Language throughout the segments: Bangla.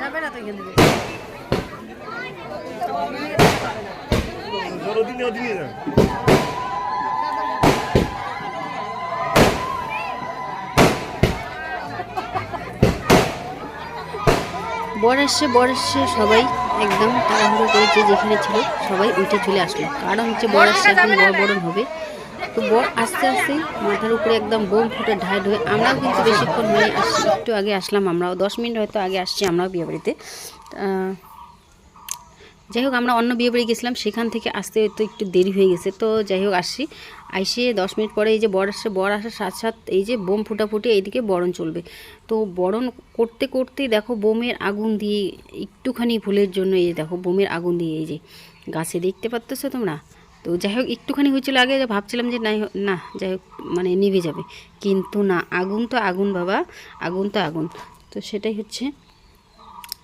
যাবে না তো এখান থেকে। জলদিনে ওদিকে যান বর আসছে বর আসছে সবাই একদম তাড়াহুড়ো করে যে যেখানে ছিল সবাই উঠে চলে আসলো। কারণ হচ্ছে বর আসছে এখন বড় বরণ হবে। তো বর আস্তে আস্তে মাথার উপরে একদম বোম ফুটে ঢাই ঢুয়ে আমরাও কিন্তু বেশিক্ষণ হয়ে আসছি একটু আগে আসলাম আমরাও দশ মিনিট হয়তো আগে আসছি আমরাও বিয়ে বাড়িতে। যাই হোক, আমরা অন্য বিয়ে বাড়ি গেছিলাম, সেখান থেকে আসতে তো একটু দেরি হয়ে গেছে। তো যাই হোক, আসছি। আইসে দশ মিনিট পরে এই যে বর আসছে, বর আসার সাথ সাথ এই যে বোম ফুটাফুটি এইদিকে বরণ চলবে। তো বরণ করতে করতেই দেখো বোমের আগুন দিয়ে একটুখানি ভুলের জন্য এই দেখো বোমের আগুন দিয়ে এই যে গাছে দেখতে পাচ্ছ তোমরা? তো যাই হোক, একটুখানি হয়েছিল আগে ভাবছিলাম যে নাই না, যাই হোক মানে নিভে যাবে। কিন্তু না, আগুন তো আগুন বাবা, আগুন তো আগুন। তো সেটাই হচ্ছে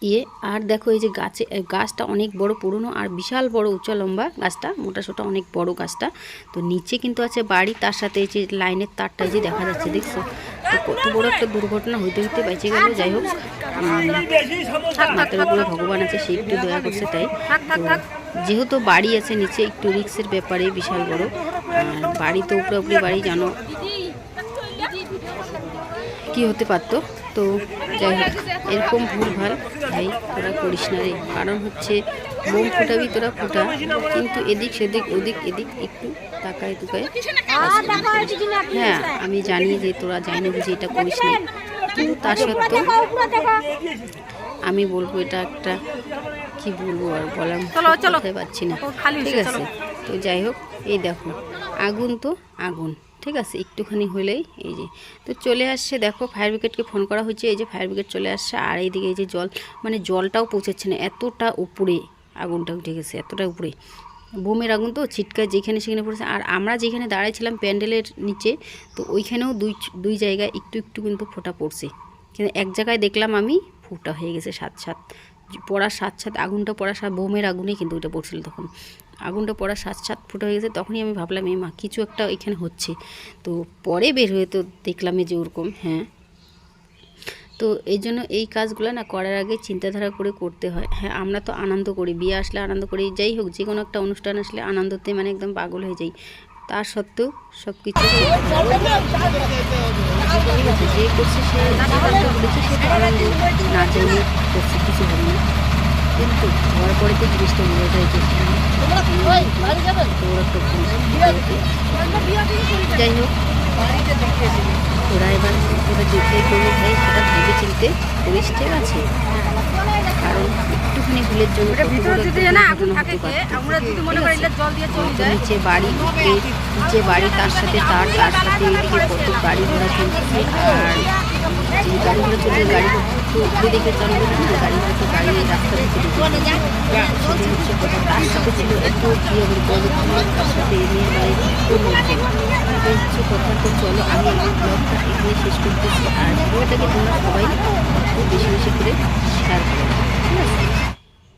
ইয়ে আর দেখো এই যে গাছে গাছটা অনেক বড় পুরনো আর বিশাল বড় উঁচা লম্বা গাছটা, মোটা সোটা অনেক বড় গাছটা। তো নিচে কিন্তু আছে বাড়ি, তার সাথে এই যে লাইনের তারটা যে দেখা যাচ্ছে, দেখছ? তো কত বড় একটা দুর্ঘটনা হইতে হইতে বেঁচে গেল, যাই হোক। মাথার উপরে ভগবান আছে, সে একটু দয়া করছে তাই। যেহেতু বাড়ি আছে নিচে, একটু রিক্সের ব্যাপারে বিশাল বড়। বাড়ি তো উপরে উপরে বাড়ি, জানো? কি হতে পারতো? তো যাই হোক এরকম ভুল ভালো ভাই তোরা করিস না রে। কারণ হচ্ছে বোম ফুটাবি তোরা ফুটা কিন্তু এদিক সেদিক ওদিক এদিক একটু তাকায় তুকায় হ্যাঁ আমি জানি যে তোরা জানি বুঝি এটা করিস না। কিন্তু তা সত্ত্বেও আমি বলব এটা একটা কি বলব আর বলার কথাই পাচ্ছি না। ঠিক আছে? তো যাই হোক এই দেখো আগুন তো আগুন। ঠিক আছে? একটুখানি হলেই এই যে। তো চলে আসছে, দেখো ফায়ার ব্রিগেডকে ফোন করা হয়েছে। এই যে ফায়ার ব্রিগেড চলে আসছে, আর এইদিকে এই যে জল মানে জলটাও পৌঁছাচ্ছে না। এতটা উপরে আগুনটা উঠে গেছে, এতটা উপরে। বোমের আগুন তো ছিটকা যেখানে সেখানে পড়েছে। আর আমরা যেখানে দাঁড়াইছিলাম প্যান্ডেলের নিচে, তো ওইখানেও দুই দুই জায়গায় একটু একটু কিন্তু ফোটা পড়ছে। কিন্তু এক জায়গায় দেখলাম আমি, ফুটা হয়ে গেছে সাত সাত। পড়ার সাত সাত, আগুনটা পড়ার সাত, বোমের আগুনে কিন্তু ওইটা পড়ছিল তখন। আগুনটা পড়ার সাত সাত ফুটা হয়ে গেছে, তখনই আমি ভাবলাম এই মা, কিছু একটা এখানে হচ্ছে। তো পরে বের হয়ে তো দেখলাম যে ওরকম হ্যাঁ। তো এই জন্য এই কাজগুলো না করার আগে চিন্তাধারা করে করতে হয়। হ্যাঁ আমরা তো আনন্দ করি, বিয়ে আসলে আনন্দ করি, যাই হোক যে কোনো একটা অনুষ্ঠান আসলে আনন্দতে মানে একদম পাগল হয়ে যাই। তা সত্ত্বেও সব কিছু না কিছু না। কিন্তু হওয়ার পরে তো জিনিসটা বোঝা যায় যাই হোক ওরা এবার ওরা সেটা ভেবে চিনতে করিস ঠিক আছে কারণ একটুখানি ভুলের জন্য নিচে বাড়ি নিচে বাড়ি, তার সাথে তার তার সাথে কত গাড়ি ঘোড়া চলছে, আর যে গাড়ি ঘোড়া চলছে গাড়ি তো উপরে চলবে না গাড়ি ঘোড়া গাড়ি রাস্তা কথা তার সাথে ছিল একটু কি হবে তার সাথে নিয়ে বাড়ি একটু হচ্ছে কথা তো চলো, আমি আমার ব্লগটা এখানে শেষ করতেছি। আর ভিডিওটাকে তোমরা সবাই খুব বেশি বেশি করে শেয়ার করো। ঠিক আছে?